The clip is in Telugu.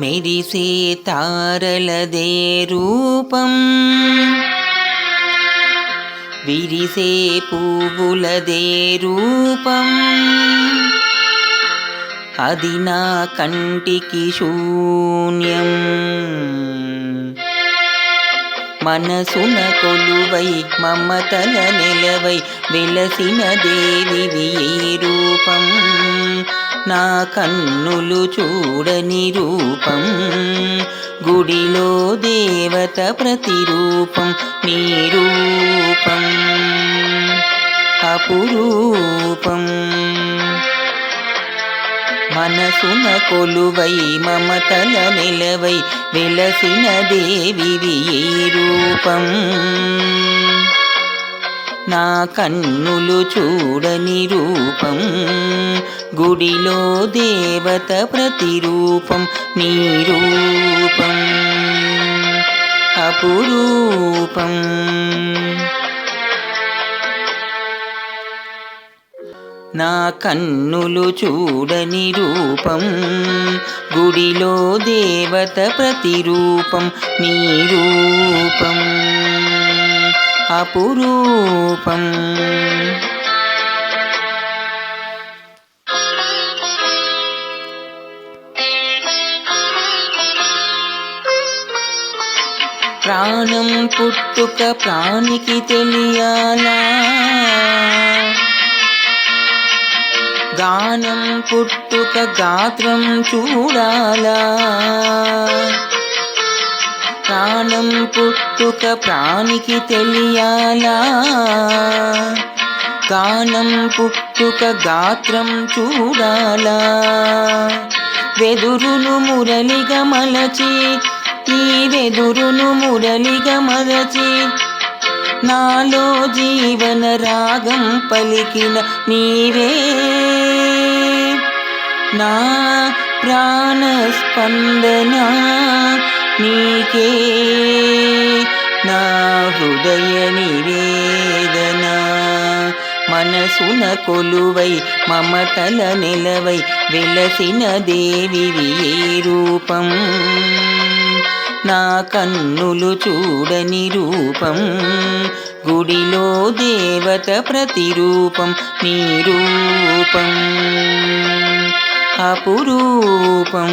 మెరిసే తారలదే రూపం. విరిసే పువ్వులదే రూపం. అది నా కంటికి శూన్యం. మనసున కొలువై మమతల నిలవై వెలసిన దేవి రూపం. నా కన్నులు చూడని రూపం గుడిలో దేవత ప్రతిరూపం నీ రూపం అపురూపం. మనసున కొలువై మమతల నిలవై వెలసిన దేవి రూపం. నా కన్నులు చూడని రూపం గుడిలో దేవత ప్రతిరూపం నీ రూపం అపురూపం. నా కన్నులు చూడని రూపం గుడిలో దేవత ప్రతిరూపం నీ రూపం. అపురూపం ప్రాణం పుట్టుక ప్రాణికి తెలియాలా? గానం పుట్టుక గాత్రం చూడాలా? ప్రాణం పుట్టుక ప్రాణికి తెలియాలా? గానం పుట్టుక గాత్రం చూడాలా? వెదురును మురళిగా మలచి ఈ వెదురును మురళిగా మలచి నాలో జీవన రాగం పలికిన నీవే. నా ప్రాణ స్పందనా నీకే నా హృదయ నివేదన. మనసున కొలువై మమతల నిలవై వెలసిన దేవివి ఏ రూపం? నా కన్నులు చూడని రూపం గుడిలో దేవత ప్రతిరూపం నీ రూపం అపురూపం.